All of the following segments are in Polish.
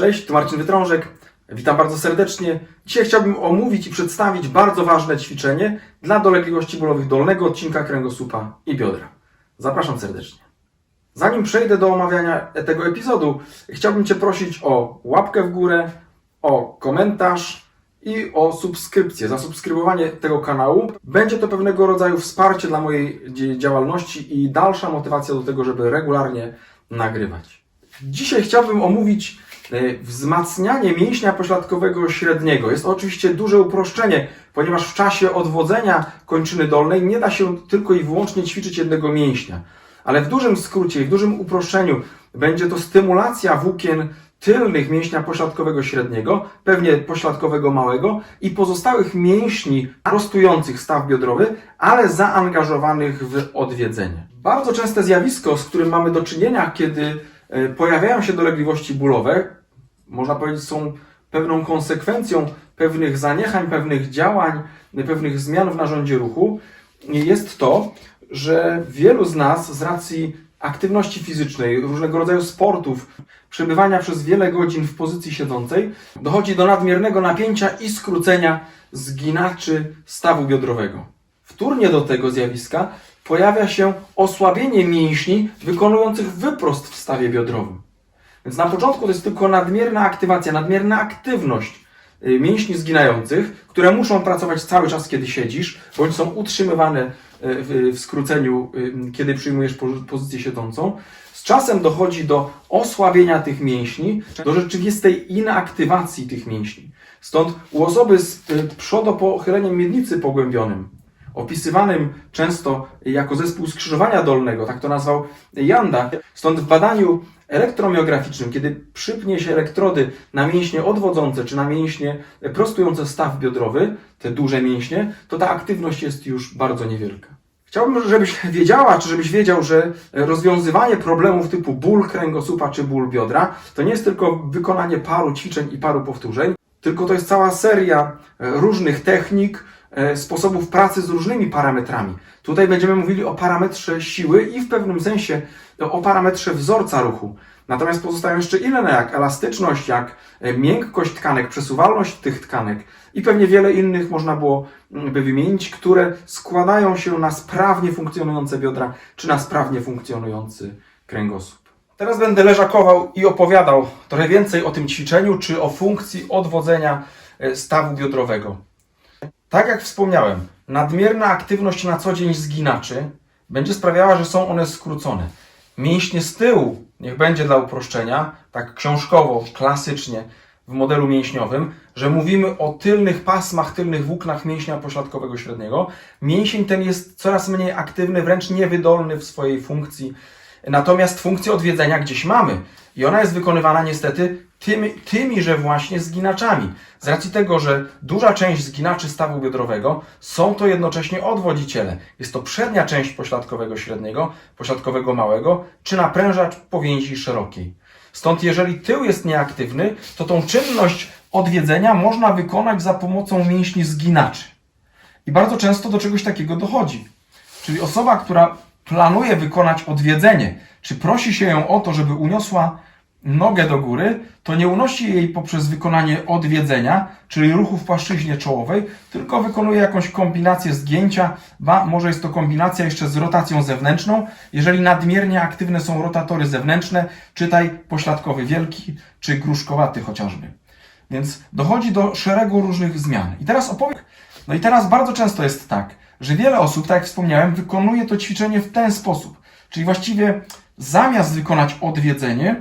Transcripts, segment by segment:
Cześć, tu Marcin Wytrążek. Witam bardzo serdecznie. Dzisiaj chciałbym omówić i przedstawić bardzo ważne ćwiczenie dla dolegliwości bólowych dolnego odcinka kręgosłupa i biodra. Zapraszam serdecznie. Zanim przejdę do omawiania tego epizodu, chciałbym Cię prosić o łapkę w górę, o komentarz i o subskrypcję, zasubskrybowanie tego kanału. Będzie to pewnego rodzaju wsparcie dla mojej działalności i dalsza motywacja do tego, żeby regularnie nagrywać. Dzisiaj chciałbym omówić wzmacnianie mięśnia pośladkowego średniego. Jest oczywiście duże uproszczenie, ponieważ w czasie odwodzenia kończyny dolnej nie da się tylko i wyłącznie ćwiczyć jednego mięśnia. Ale w dużym skrócie i w dużym uproszczeniu będzie to stymulacja włókien tylnych mięśnia pośladkowego średniego, pewnie pośladkowego małego i pozostałych mięśni prostujących staw biodrowy, ale zaangażowanych w odwiedzenie. Bardzo częste zjawisko, z którym mamy do czynienia, kiedy e, pojawiają się dolegliwości bólowe, można powiedzieć, są pewną konsekwencją pewnych zaniechań, pewnych działań, pewnych zmian w narządzie ruchu, jest to, że wielu z nas z racji aktywności fizycznej, różnego rodzaju sportów, przebywania przez wiele godzin w pozycji siedzącej, dochodzi do nadmiernego napięcia i skrócenia zginaczy stawu biodrowego. Wtórnie do tego zjawiska pojawia się osłabienie mięśni wykonujących wyprost w stawie biodrowym. Więc na początku to jest tylko nadmierna aktywacja, nadmierna aktywność y, mięśni zginających, które muszą pracować cały czas, kiedy siedzisz, bądź są utrzymywane y, w, skróceniu, y, kiedy przyjmujesz po- pozycję siedzącą. Z czasem dochodzi do osłabienia tych mięśni, do rzeczywistej inaktywacji tych mięśni. Stąd u osoby z przodopochyleniem miednicy pogłębionym, opisywanym często jako zespół skrzyżowania dolnego, tak to nazwał Janda. Stąd w badaniu elektromiograficznym, kiedy przypnie się elektrody na mięśnie odwodzące czy na mięśnie prostujące staw biodrowy, te duże mięśnie, to ta aktywność jest już bardzo niewielka. Chciałbym, żebyś wiedziała, czy żebyś wiedział, że rozwiązywanie problemów typu ból kręgosłupa czy ból biodra to nie jest tylko wykonanie paru ćwiczeń i paru powtórzeń, tylko to jest cała seria e, różnych technik, e, sposobów pracy z różnymi parametrami. Tutaj będziemy mówili o parametrze siły i w pewnym sensie o parametrze wzorca ruchu. Natomiast pozostają jeszcze inne, jak elastyczność, jak e, miękkość tkanek, przesuwalność tych tkanek i pewnie wiele innych można było mm, by wymienić, które składają się na sprawnie funkcjonujące biodra czy na sprawnie funkcjonujący kręgosłup. Teraz będę leżakował i opowiadał trochę więcej o tym ćwiczeniu czy o funkcji odwodzenia e, stawu biodrowego. Tak jak wspomniałem, nadmierna aktywność na co dzień zginaczy będzie sprawiała, że są one skrócone. Mięśnie z tyłu, niech będzie dla uproszczenia, tak książkowo, klasycznie w modelu mięśniowym, że mówimy o tylnych pasmach, tylnych włóknach mięśnia pośladkowego średniego. Mięsień ten jest coraz mniej aktywny, wręcz niewydolny w swojej funkcji. Natomiast funkcję odwiedzenia gdzieś mamy i ona jest wykonywana niestety tymi, tymiże właśnie zginaczami. Z racji tego, że duża część zginaczy stawu biodrowego są to jednocześnie odwodziciele. Jest to przednia część pośladkowego średniego, pośladkowego małego, czy naprężacz powięzi szerokiej. Stąd jeżeli tył jest nieaktywny, to tą czynność odwiedzenia można wykonać za pomocą mięśni zginaczy. I bardzo często do czegoś takiego dochodzi. Czyli osoba, która planuje wykonać odwiedzenie, czy prosi się ją o to, żeby uniosła nogę do góry, to nie unosi jej poprzez wykonanie odwiedzenia, czyli ruchu w płaszczyźnie czołowej, tylko wykonuje jakąś kombinację zgięcia, ba może jest to kombinacja jeszcze z rotacją zewnętrzną, jeżeli nadmiernie aktywne są rotatory zewnętrzne, czytaj pośladkowy wielki, czy gruszkowaty chociażby. Więc dochodzi do szeregu różnych zmian. I teraz opowiem. No i teraz bardzo często jest tak, że wiele osób, tak jak wspomniałem, wykonuje to ćwiczenie w ten sposób. Czyli właściwie zamiast wykonać odwiedzenie,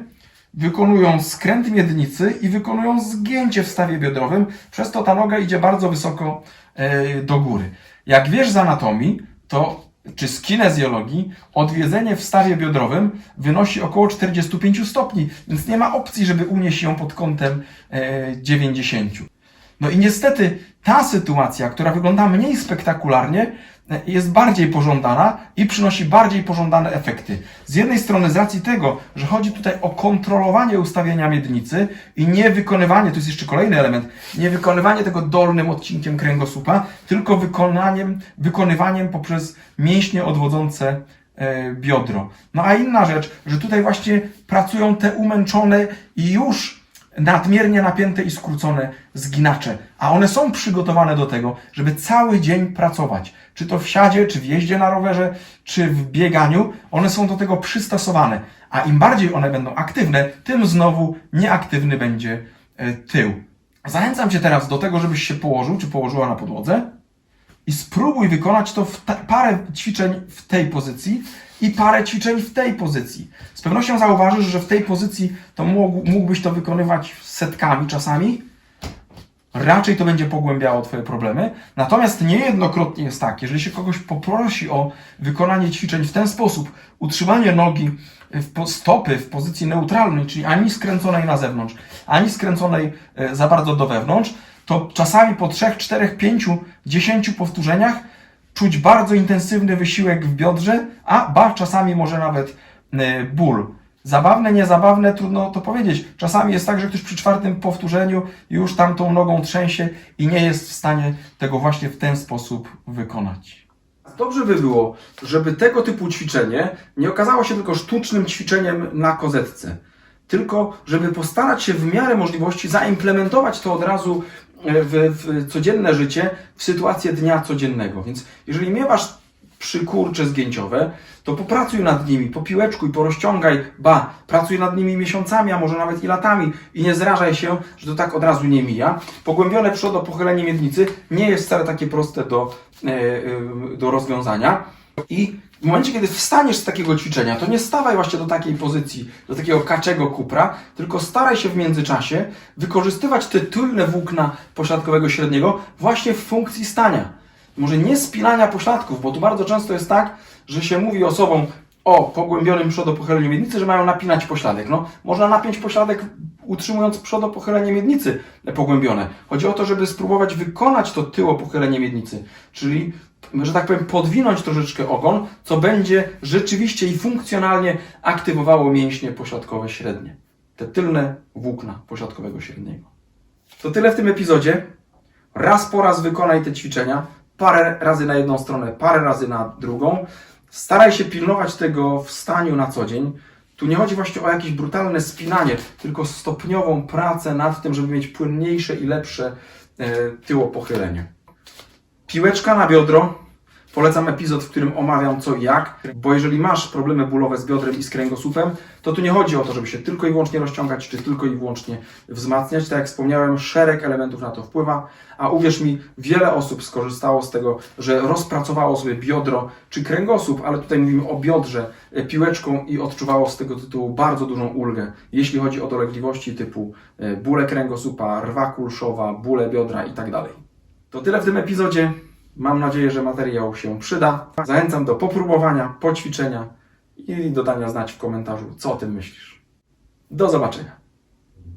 wykonują skręt miednicy i wykonują zgięcie w stawie biodrowym, przez to ta noga idzie bardzo wysoko e, do góry. Jak wiesz z anatomii, to czy z kinezjologii, odwiedzenie w stawie biodrowym wynosi około 45 stopni, więc nie ma opcji, żeby unieść ją pod kątem e, 90. No i niestety ta sytuacja, która wygląda mniej spektakularnie, e, jest bardziej pożądana i przynosi bardziej pożądane efekty. Z jednej strony z racji tego, że chodzi tutaj o kontrolowanie ustawienia miednicy i nie wykonywanie, to jest jeszcze kolejny element, nie wykonywanie tego dolnym odcinkiem kręgosłupa, tylko wykonaniem, wykonywaniem poprzez mięśnie odwodzące e, biodro. No a inna rzecz, że tutaj właśnie pracują te umęczone i już nadmiernie napięte i skrócone zginacze, a one są przygotowane do tego, żeby cały dzień pracować. Czy to w siadzie, czy w jeździe na rowerze, czy w bieganiu, one są do tego przystosowane. A im bardziej one będą aktywne, tym znowu nieaktywny będzie e, tył. Zachęcam Cię teraz do tego, żebyś się położył, czy położyła na podłodze i spróbuj wykonać to w parę ćwiczeń w tej pozycji i parę ćwiczeń w tej pozycji. Z pewnością zauważysz, że w tej pozycji to mógł, mógłbyś to wykonywać setkami czasami. Raczej to będzie pogłębiało Twoje problemy. Natomiast niejednokrotnie jest tak, jeżeli się kogoś poprosi o wykonanie ćwiczeń w ten sposób, utrzymanie nogi w stopy w pozycji neutralnej, czyli ani skręconej na zewnątrz, ani skręconej e, za bardzo do wewnątrz, to czasami po 3, 4, 5, 10 powtórzeniach czuć bardzo intensywny wysiłek w biodrze, a ba, czasami może nawet e, ból. Zabawne, niezabawne, trudno to powiedzieć. Czasami jest tak, że ktoś przy czwartym powtórzeniu już tam tą nogą trzęsie i nie jest w stanie tego właśnie w ten sposób wykonać. Dobrze by było, żeby tego typu ćwiczenie nie okazało się tylko sztucznym ćwiczeniem na kozetce, tylko żeby postarać się w miarę możliwości zaimplementować to od razu w, w codzienne życie, w sytuację dnia codziennego. Więc jeżeli miewasz przykurcze zgięciowe, to popracuj nad nimi, popiłeczkuj, porozciągaj, ba, pracuj nad nimi miesiącami, a może nawet i latami i nie zrażaj się, że to tak od razu nie mija. Pogłębione przodopochylenie miednicy nie jest wcale takie proste do, e, e, do rozwiązania. I w momencie, kiedy wstaniesz z takiego ćwiczenia, to nie stawaj właśnie do takiej pozycji, do takiego kaczego kupra, tylko staraj się w międzyczasie wykorzystywać te tylne włókna pośladkowego średniego właśnie w funkcji stania. Może nie spinania pośladków, bo tu bardzo często jest tak, że się mówi osobom o pogłębionym przodopochyleniu miednicy, że mają napinać pośladek. No, można napiąć pośladek utrzymując przodopochylenie miednicy pogłębione. Chodzi o to, żeby spróbować wykonać to tyło pochylenie miednicy, czyli że tak powiem, podwinąć troszeczkę ogon, co będzie rzeczywiście i funkcjonalnie aktywowało mięśnie pośladkowe średnie. Te tylne włókna pośladkowego średniego. To tyle w tym epizodzie. Raz po raz wykonaj te ćwiczenia, parę razy na jedną stronę, parę razy na drugą. Staraj się pilnować tego w staniu na co dzień. Tu nie chodzi właśnie o jakieś brutalne spinanie, tylko stopniową pracę nad tym, żeby mieć płynniejsze i lepsze e, tyłopochylenie. Piłeczka na biodro. Polecam epizod, w którym omawiam co jak, bo jeżeli masz problemy bólowe z biodrem i z kręgosłupem, to tu nie chodzi o to, żeby się tylko i wyłącznie rozciągać, czy tylko i wyłącznie wzmacniać. Tak jak wspomniałem, szereg elementów na to wpływa, a uwierz mi, wiele osób skorzystało z tego, że rozpracowało sobie biodro czy kręgosłup, ale tutaj mówimy o biodrze e, piłeczką i odczuwało z tego tytułu bardzo dużą ulgę, jeśli chodzi o dolegliwości typu e, bóle kręgosłupa, rwa kulszowa, bóle biodra itd. To tyle w tym epizodzie. Mam nadzieję, że materiał się przyda. Zachęcam do popróbowania, poćwiczenia i dodania znać w komentarzu, co o tym myślisz. Do zobaczenia.